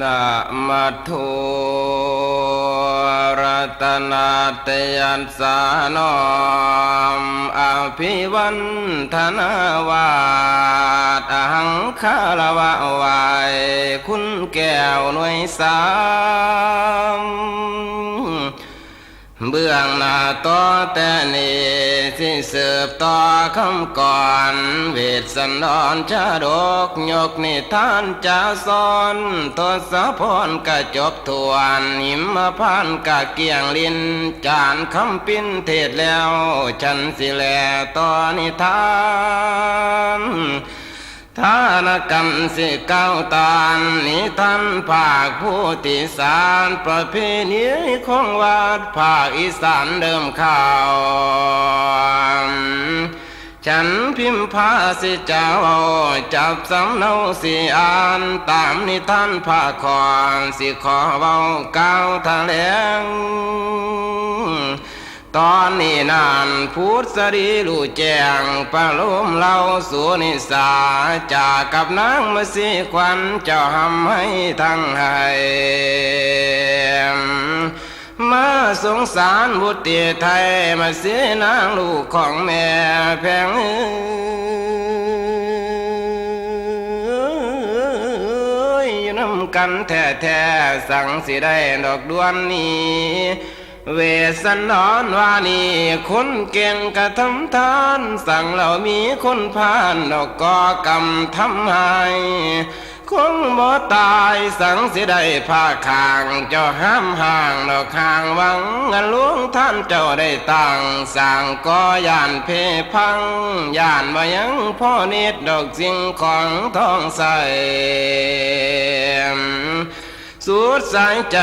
นะมัทุรัตนาเตยันสานอมอภิวันธนาวาดอหังคารวะวายคุณแก้วหน่วยสาม เบื้องหน้าต่อแต่นี้สิเสืบต่อคำก่อน เวทสันดรชาดกยกนิทานจะสอนทศพรกะจบทวนหิมพานกะเกียงลิน จานคำปิ้นเทศแล้ว ฉันสิแลต่อนิทาน ทานกรรมสิเก้าตานนิท่านภาคผู้ติสารประเพณีของวัดภาคอีสานเดิมข่าวฉันพิมพ์พาสิเจ้าจับสำเนาสิอ่านตามนิทานภาคคอนสิขอเว้าก้าวทะเลง ตอนนี้นานพูดสรีรู้แจงประลมเล่าสู่นิสาจากกับนางมาสีควันเจ้าทำให้ทั้งให้มาสงสารบุตรไทยมาเสียนางลูกของแม่แพงอยู่น้ำกันแท้ๆสั่งสิได้ดอกดวนนี้ เวสันดรวานีคนเก่งกระทำทาน สั่งเรามีคนพานดอกกอกรรมทำให้คงบ่ตายสังสิได้ผ้าคางเจ้าห้ามห่างดอกห่างหวังเงินหลวงท่านเจ้าได้ตั้งสั่งก็ย่านเพพังย่านบ่ยังพ่อเนิดดอกสิ่งของทองใส สุดสายใจ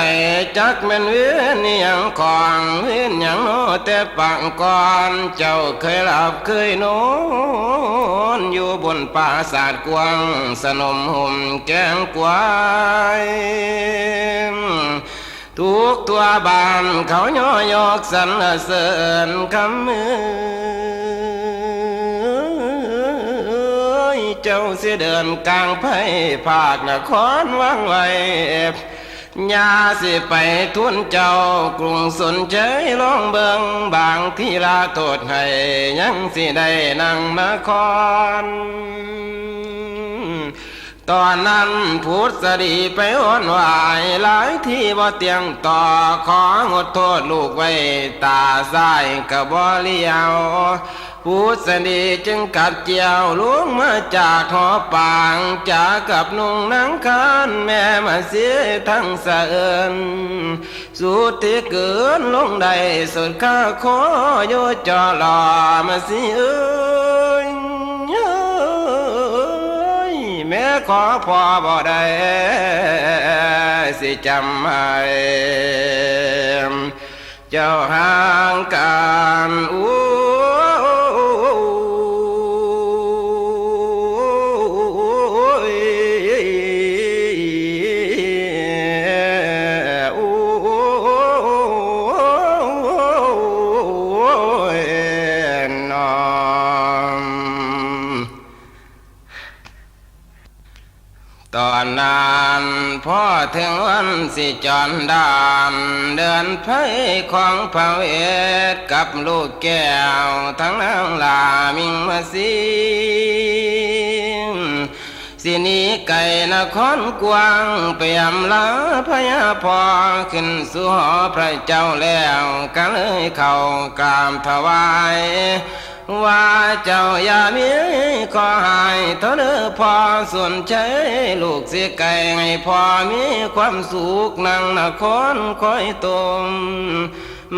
จักแม่นเวียนอิหยังของเวียนหยังโน้แต่ปังก่อนเจ้าเคยหลับเคยนอนอยู่บนปราสาทกวางสนมห่มแกงกวายทุกตัวบานเขาย่อยอกสรรเสริญคำมือเจ้าเสียเดินกลางไผ่ภาคนครวังไว้ ยาสิไปทุนเจ้ากรุงสนใจลองเบิงบางที่ลาโทษให้ยังสิได้นั่งนคร ตอนนั้นพูดสดีไปอ้อนวายหลายที่บ่เตียงต่อของดโทษลูกไว้ตาซ้ายกะบ่เลี้ยว พูดสดีจึงกัดเจียวลุงมาจากหอปางจากกับนุ่งนังคานแม่มาเสียทั้งสะเอินสุดที่เกินลงได้สุดข้าขอโยจอหลอมาสิเอ้ยแม่ขอพอบ่ได้สิจำให้เจ้าห่างกันอู้ ถึงวันสิจอนดานเดินไผของพระเวทกับลูกแก้ว ทั้งนางลามิงมาสีสินีไก่นครกวางเปี่ยมลาพญาพอขึ้นสู่หอพระเจ้าแล้วก็เลยเข้ากรามถวาย ว่าเจ้าอย่ามีขอหายเท่าเด้อพอส่วนใจลูกเสียไก่ให้พอมีความสุขนั่งนครคอยตม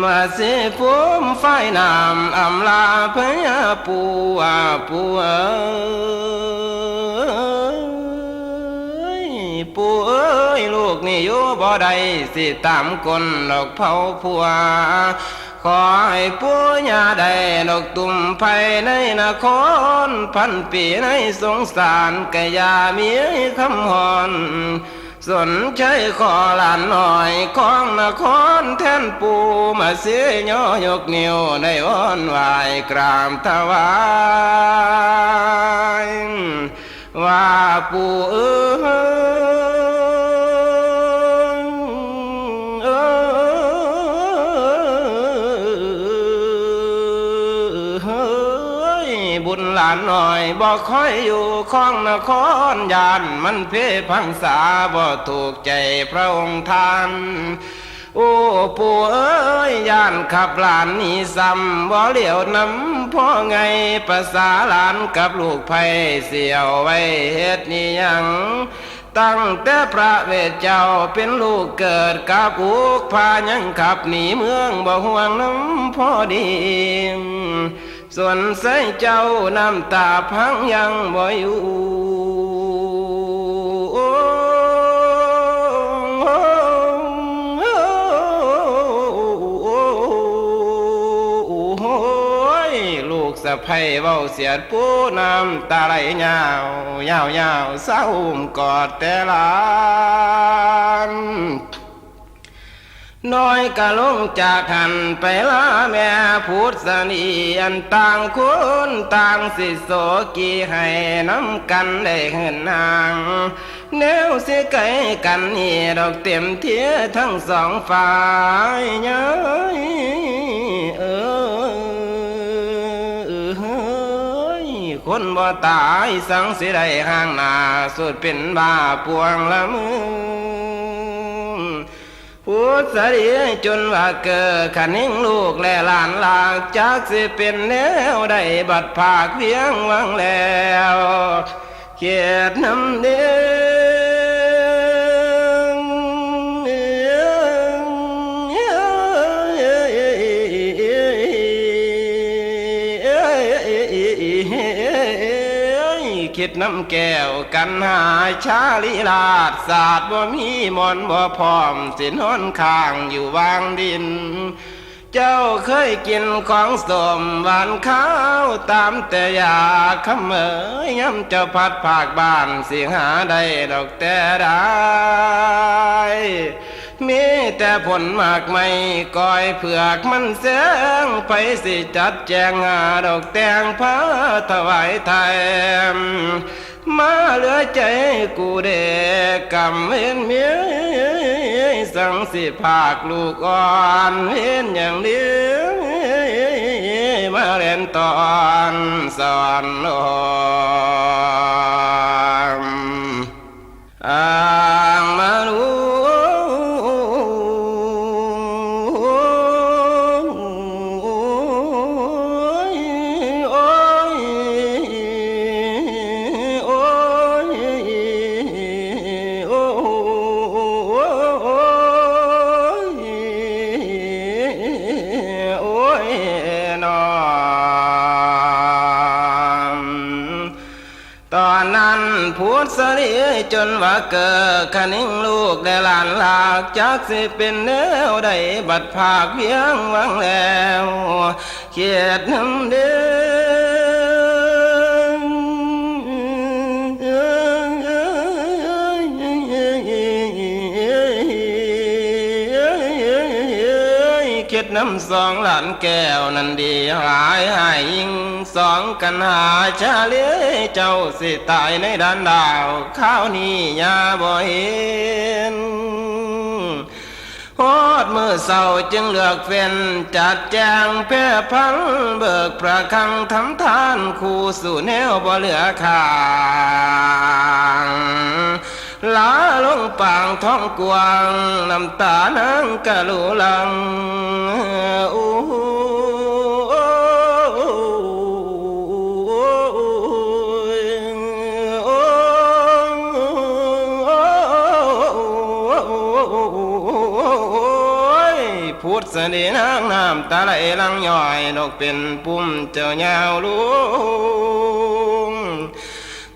มาเสียผมไฟน้ำอำลาพญาปูอาปูเอ้ยปูเอ้ยลูกนี่อยู่บ่ได้สิตามคนดอกเผาผัว ขอให้ปัวญาได้ดอกตุ่มไผ่ในนคร พันปีในสงสารกะยามีคำหอนสนใจขอหลานหน่อยของนครแทนปูมาเสียย่อยกนิ้วในอ้อนวายกรามถวายว่าปู่เอ้านหน่อยบ่ค่อยอยู่ข้องนครยานมันเพพังษาบ่ถูกใจพระองค์ท่านโอ้ปู่เอ้ยย่านขับหลานนี่ซ้ำบ่เหลียวน้ำพ่อไงภาษาหลานกับลูกไผ่เสียวไว้เฮ็ดนี่ยังตั้งแต่พระเวทเจ้าเป็นลูกเกิดกับอุกพายังขับหนีเมืองบ่ห่วงน้ำพ่อดี ส่วนใส่เจ้าน้ำตาพังยังบ่อยู่โอ้ยลูกสะใภ้เว้าเสียดปูน้ำตาไหลยาวยาวยาวเศร้าอุ้มกอดแต่ลาน น้อยก็ลงจากหันไปลาแม่พุทธนีอันต่างคุณต่างสิโสกีให้น้ำกันได้เหินนางแนวสิไกลกันนี่ดอกเต็มเทียทั้งสองฝ่ายย้ยเออเฮ้ยคนบ่ตายสังสิได้ห่างนาสุดเป็นบ้าปวงละมือ พูดสรีจนว่าเกิดขันหิงลูกและหลานหลากจากสิเป็นแนวได้บัดภาคเพียงวังแล้วเขียดน้ำเดีย คิดน้ำแก้วกันหาชาลีลาดศาสตร์บ่มีมอนบ่พร้อม สินห้นข้างอยู่วางดิน เจ้าเคยกินของสมหวานข้าวตามแต่อยากคำเอยย้ำเจ้าพัดภาคบ้านสิหาได้ดอกแต่ได้ มีแต่ผลมากไม่ก้อยเผือกมันเสียงไปสิจัดแจงหาดอกแตงพระถวายไทยมาเหลือใจกูเด็กกำเว้นเมียสังสิภาคลูกอ่อนเว้นอย่างเดียวมาเรียนตอนสอนล จนว่าเกิดคนิ่งลูกได้หลานหลากจากสิเป็นแนวได้บัดภาคเพียงวังแล้วเขียดน้ำเดือ น้ำสองหลานแก้วนันดีหายหายยิ่งสองกันหาชาเลี้ยเจ้าสิตายในด้านดาวข้าวนี้ยาบ่เห็นฮอดมือเศร้าจึงเลือกเฟ้นจัดแจงเพื่อพังเบิกประคังทำทานคู่สู่แนวบ่เหลือขา ปางท้องกวางน้ำตานางกะลูลังอู้พูดเสน่ห์นางน้ำตาไหลลังย่อยนกเป็นปุ่มเจ้ายาวลุ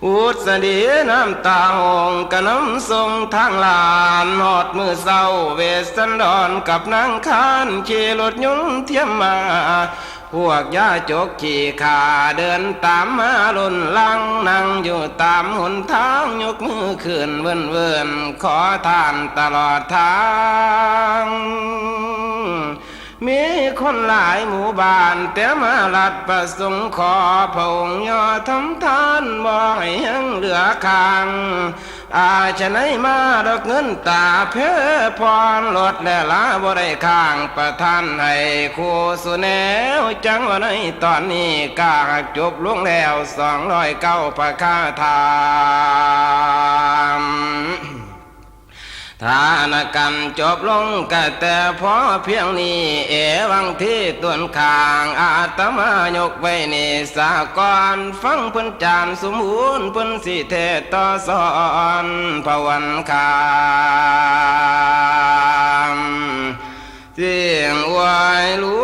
งพูดเสดีน้ำตาหงกะน้ำทรงทางลานหอดมือเศร้าเวสสันดอนกับนางคานขี่รถยนต์เทียมมา พวกยาจกขี่ขาเดินตามมาลุนลังนั่งอยู่ตามหนทางยกมือขึ้นเวินเวินขอทานตลอดทาง มีคนหลายหมู่บ้าน แต่มาลัดประสงค์ขอพระองค์ยอทำทานบ่ให้ยังเหลือคาง อาชนัยมาดอกเงินตาเพื่อพรลดและลาบ่ได้ข้างประทานให้คู่สุแนวจังว่าในตอนนี้กาจบลวงแล้วสองร้อยเก้าประคาทาม ทานกันจบลงก็แต่พอเพียงนี้ เอวังที่ต้นข้างอาตมายกไว้นี่สากรฟังพิ่นจานสมบูรณ์พิ่นสิเทต่อสอนพวันคามเสียงวายลู